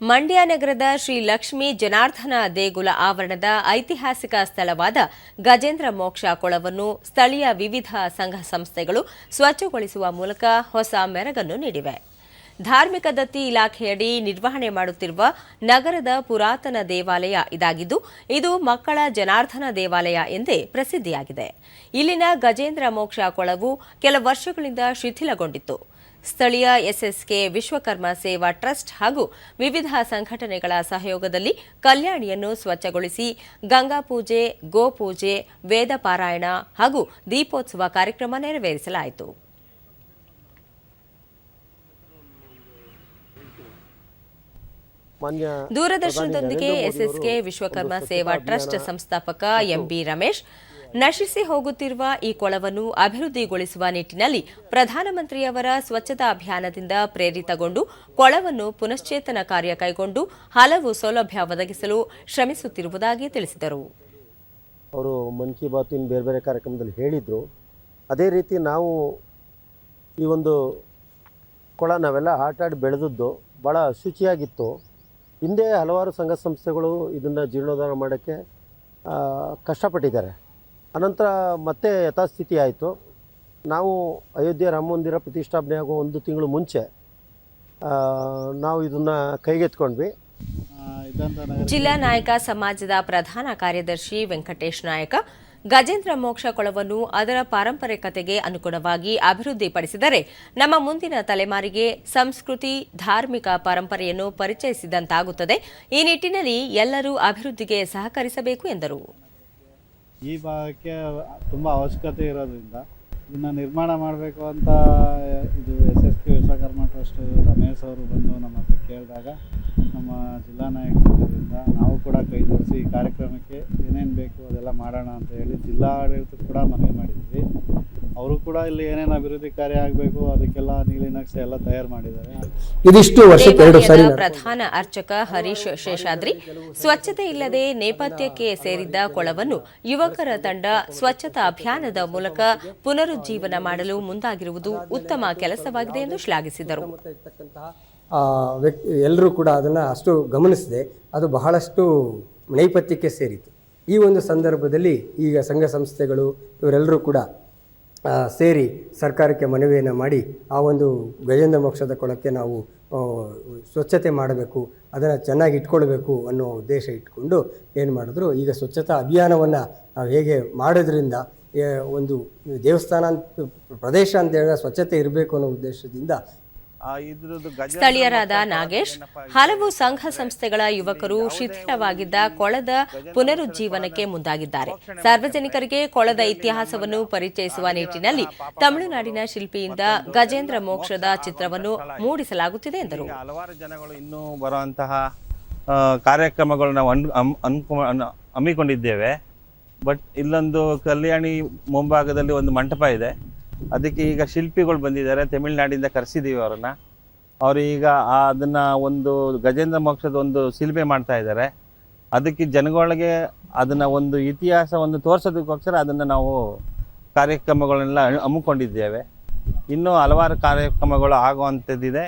ಮಂಡ್ಯ ನಗರದ ಶ್ರೀ ಲಕ್ಷ್ಮೀ ಜನಾರ್ಧನ ದೇಗುಲ ಆವರಣದ ಐತಿಹಾಸಿಕ ಸ್ಥಳವಾದ ಗಜೇಂದ್ರ ಮೋಕ್ಷ ಕೊಳವನ್ನು ಸ್ಥಳೀಯ ವಿವಿಧ ಸಂಘ ಸಂಸ್ಥೆಗಳು ಸ್ವಚ್ಛಗೊಳಿಸುವ ಮೂಲಕ ಹೊಸ ಮೆರಗನ್ನು ನೀಡಿವೆ. ಧಾರ್ಮಿಕ ದತ್ತಿ ಇಲಾಖೆಯಡಿ ನಿರ್ವಹಣೆ ಮಾಡುತ್ತಿರುವ ನಗರದ ಪುರಾತನ ದೇವಾಲಯ ಇದಾಗಿದ್ದು, ಇದು ಮಕ್ಕಳ ಜನಾರ್ಧನ ದೇವಾಲಯ ಎಂದೇ ಪ್ರಸಿದ್ಧಿಯಾಗಿದೆ. ಇಲ್ಲಿನ ಗಜೇಂದ್ರ ಮೋಕ್ಷ ಕೊಳವು ಕೆಲ ವರ್ಷಗಳಿಂದ ಶಿಥಿಲಗೊಂಡಿತ್ತು. ಸ್ಥಳೀಯ ಎಸ್ಎಸ್ಕೆ ವಿಶ್ವಕರ್ಮ ಸೇವಾ ಟ್ರಸ್ಟ್ ಹಾಗೂ ವಿವಿಧ ಸಂಘಟನೆಗಳ ಸಹಯೋಗದಲ್ಲಿ ಕಲ್ಯಾಣಿಯನ್ನು ಸ್ವಚ್ಛಗೊಳಿಸಿ ಗಂಗಾ ಪೂಜೆ ಗೋಪೂಜೆ ವೇದ ಪಾರಾಯಣ ಹಾಗೂ ದೀಪೋತ್ಸವ ಕಾರ್ಯಕ್ರಮ ನೆರವೇರಿಸಲಾಯಿತು. ದೂರದರ್ಶನದೊಂದಿಗೆ ಎಸ್ಎಸ್ಕೆ ವಿಶ್ವಕರ್ಮ ಸೇವಾ ಟ್ರಸ್ಟ್ ಸಂಸ್ಥಾಪಕ ಎಂಬಿ ರಮೇಶ್ ನಶಿಸಿ ಹೋಗುತ್ತಿರುವ ಈ ಕೊಳವನ್ನು ಅಭಿವೃದ್ಧಿಗೊಳಿಸುವ ನಿಟ್ಟಿನಲ್ಲಿ ಪ್ರಧಾನಮಂತ್ರಿಯವರ ಸ್ವಚ್ಛತಾ ಅಭಿಯಾನದಿಂದ ಪ್ರೇರಿತಗೊಂಡು ಕೊಳವನ್ನು ಪುನಶ್ಚೇತನ ಕಾರ್ಯ ಕೈಗೊಂಡು ಹಲವು ಸೌಲಭ್ಯ ಒದಗಿಸಲು ಶ್ರಮಿಸುತ್ತಿರುವುದಾಗಿ ತಿಳಿಸಿದರು. ಅವರು ಮನ್ ಕಿ ಬಾತಿನ ಬೇರೆ ಬೇರೆ ಕಾರ್ಯಕ್ರಮದಲ್ಲಿ ಹೇಳಿದರು. ಅದೇ ರೀತಿ ನಾವು ಈ ಒಂದು ಕೊಳ ನಾವೆಲ್ಲ ಆಟಾಡಿ ಬೆಳೆದದ್ದು ಭಾಳ ಶುಚಿಯಾಗಿತ್ತು. ಹಿಂದೆ ಹಲವಾರು ಸಂಘ ಸಂಸ್ಥೆಗಳು ಇದನ್ನು ಜೀರ್ಣೋದ್ಧಾರ ಮಾಡೋಕ್ಕೆ ಕಷ್ಟಪಟ್ಟಿದ್ದಾರೆ. ಅನಂತರ ಮತ್ತೆ ಯಥಾಸ್ಥಿತಿ ಆಯಿತು. ನಾವು ಅಯೋಧ್ಯೆ ರಾಮ ಮಂದಿರ ಪ್ರತಿಷ್ಠಾಪನೆ ಆಗೋ ಒಂದು ತಿಂಗಳು ಮುಂಚೆ ನಾವು ಇದನ್ನು ಕೈಗೆತ್ಕೊಂಡ್ವಿ. ಜಿಲ್ಲಾ ನಾಯಕ, ಸಮಾಜದ ಪ್ರಧಾನ ಕಾರ್ಯದರ್ಶಿ ವೆಂಕಟೇಶ್ ನಾಯಕ, ಗಜೇಂದ್ರ ಮೋಕ್ಷ ಕೊಳವನ್ನು ಅದರ ಪಾರಂಪರಿಕತೆಗೆ ಅನುಗುಣವಾಗಿ ಅಭಿವೃದ್ಧಿಪಡಿಸಿದರೆ ನಮ್ಮ ಮುಂದಿನ ತಲೆಮಾರಿಗೆ ಸಂಸ್ಕೃತಿ, ಧಾರ್ಮಿಕ ಪರಂಪರೆಯನ್ನು ಪರಿಚಯಿಸಿದಂತಾಗುತ್ತದೆ. ಈ ನಿಟ್ಟಿನಲ್ಲಿ ಎಲ್ಲರೂ ಅಭಿವೃದ್ಧಿಗೆ ಸಹಕರಿಸಬೇಕು ಎಂದರು. ಈ ಭಾಗಕ್ಕೆ ತುಂಬ ಅವಶ್ಯಕತೆ ಇರೋದ್ರಿಂದ ಇನ್ನು ನಿರ್ಮಾಣ ಮಾಡಬೇಕು ಅಂತ, ಇದು S S P Vishwakarma trust Ramesh ಅವರು ಬಂದು ನಮ್ಮ ಹತ್ರ ಕೇಳಿದಾಗ ನಮ್ಮ ಜಿಲ್ಲಾ ನಾಯಕ ಸಂಘದಿಂದ ನಾವು ಕೂಡ ಕೈ ಜೋಡಿಸಿ ಈ ಕಾರ್ಯಕ್ರಮಕ್ಕೆ ಏನೇನು ಬೇಕು ಅದೆಲ್ಲ ಮಾಡೋಣ ಅಂತ ಹೇಳಿ ಜಿಲ್ಲಾ ಆಡಳಿತ ಕೂಡ ಮನವಿ ಮಾಡಿದ್ವಿ. ಅವರು ಕೂಡ ಇಲ್ಲಿ ಏನೇನು ಅಭಿವೃದ್ಧಿ ಕಾರ್ಯ ಆಗಬೇಕು ಅದಕ್ಕೆಲ್ಲ ನೀಲಿ ನಕ್ಷೆ ಎಲ್ಲ ತಯಾರು ಮಾಡಿದ್ದಾರೆ. ಇದಿಷ್ಟು ವರ್ಷಕ್ಕೆ ಎರಡು ಸಾರಿ ಪ್ರಧಾನ ಅರ್ಚಕ ಹರೀಶ್ ಶೇಷಾದ್ರಿ ಸ್ವಚ್ಛತೆ ಇಲ್ಲದೆ ನೇಪಥ್ಯಕ್ಕೆ ಸೇರಿದ್ದ ಕೊಳವನ್ನು ಯುವಕರ ತಂಡ ಸ್ವಚ್ಛತಾ ಅಭಿಯಾನದ ಮೂಲಕ ಪುನರುಜ್ಜೀವನ ಮಾಡಲು ಮುಂದಾಗಿರುವುದು ಉತ್ತಮ ಕೆಲಸವಾಗಿದೆ ಎಂದು ಶ್ಲಾಘಿಸಿದರು. ಎಲ್ಲರೂ ಕೂಡ ಅದನ್ನು ಅಷ್ಟು ಗಮನಿಸಿದೆ. ಅದು ಬಹಳಷ್ಟು ನೈಪಥ್ಯಕ್ಕೆ ಸೇರಿತು ಈ ಒಂದು ಸಂದರ್ಭದಲ್ಲಿ ಈಗ ಸಂಘ ಸಂಸ್ಥೆಗಳು ಇವರೆಲ್ಲರೂ ಕೂಡ ಸೇರಿ ಸರ್ಕಾರಕ್ಕೆ ಮನವಿಯನ್ನು ಮಾಡಿ ಆ ಒಂದು ಗಜೇಂದ್ರ ಮೋಕ್ಷದ ಕೊಳಕ್ಕೆ ನಾವು ಸ್ವಚ್ಛತೆ ಮಾಡಬೇಕು, ಅದನ್ನು ಚೆನ್ನಾಗಿ ಇಟ್ಕೊಳ್ಬೇಕು ಅನ್ನೋ ಉದ್ದೇಶ ಇಟ್ಕೊಂಡು ಏನು ಮಾಡಿದ್ರು, ಈಗ ಸ್ವಚ್ಛತಾ ಅಭಿಯಾನವನ್ನು ನಾವು ಹೇಗೆ ಮಾಡೋದ್ರಿಂದ ಒಂದು ದೇವಸ್ಥಾನ ಪ್ರದೇಶ ಅಂತ ಹೇಳಿದ್ರೆ ಸ್ವಚ್ಛತೆ ಇರಬೇಕು ಅನ್ನೋ ಉದ್ದೇಶದಿಂದ ಸ್ಥಳೀಯರಾದ ನಾಗೇಶ್ ಹಲವು ಸಂಘ ಸಂಸ್ಥೆಗಳ ಯುವಕರು ಶಿಥಿಲವಾಗಿದ್ದ ಕೊಳದ ಪುನರುಜ್ಜೀವನಕ್ಕೆ ಮುಂದಾಗಿದ್ದಾರೆ. ಸಾರ್ವಜನಿಕರಿಗೆ ಕೊಳದ ಇತಿಹಾಸವನ್ನು ಪರಿಚಯಿಸುವ ನಿಟ್ಟಿನಲ್ಲಿ ತಮಿಳುನಾಡಿನ ಶಿಲ್ಪಿಯಿಂದ ಗಜೇಂದ್ರ ಮೋಕ್ಷದ ಚಿತ್ರವನ್ನು ಮೂಡಿಸಲಾಗುತ್ತಿದೆ ಎಂದರು. ಹಲವಾರು ಜನಗಳು ಇನ್ನೂ ಬರುವಂತಹ ಆ, ಕಾರ್ಯಕ್ರಮಗಳು ನಾವು ಅನ್ ಅಮ್- ಅನ್ಕೊ ಅನ್- ಹಮ್ಮಿಕೊಂಡಿದ್ದೇವೆ. ಬಟ್ ಇಲ್ಲೊಂದು ಕಲ್ಯಾಣಿ ಮುಂಭಾಗದಲ್ಲಿ ಒಂದು ಮಂಟಪ ಇದೆ. ಅದಕ್ಕೆ ಈಗ ಶಿಲ್ಪಿಗಳು ಬಂದಿದ್ದಾರೆ, ತಮಿಳ್ನಾಡಿಂದ ಕರೆಸಿದ್ದೀವಿ ಅವ್ರನ್ನ. ಅವರು ಈಗ ಅದನ್ನ ಒಂದು ಗಜೇಂದ್ರ ಮೋಕ್ಷದ ಒಂದು ಶಿಲ್ಪೆ ಮಾಡ್ತಾ ಇದ್ದಾರೆ. ಅದಕ್ಕೆ ಜನಗಳಿಗೆ ಅದನ್ನ ಒಂದು ಇತಿಹಾಸ ಒಂದು ತೋರಿಸೋದಕ್ಕೋಸ್ಕರ ಅದನ್ನು ನಾವು ಕಾರ್ಯಕ್ರಮಗಳನ್ನೆಲ್ಲ ಹಮ್ಮಿಕೊಂಡಿದ್ದೇವೆ ಇನ್ನೂ ಹಲವಾರು ಕಾರ್ಯಕ್ರಮಗಳು ಆಗುವಂಥದ್ದಿದೆ.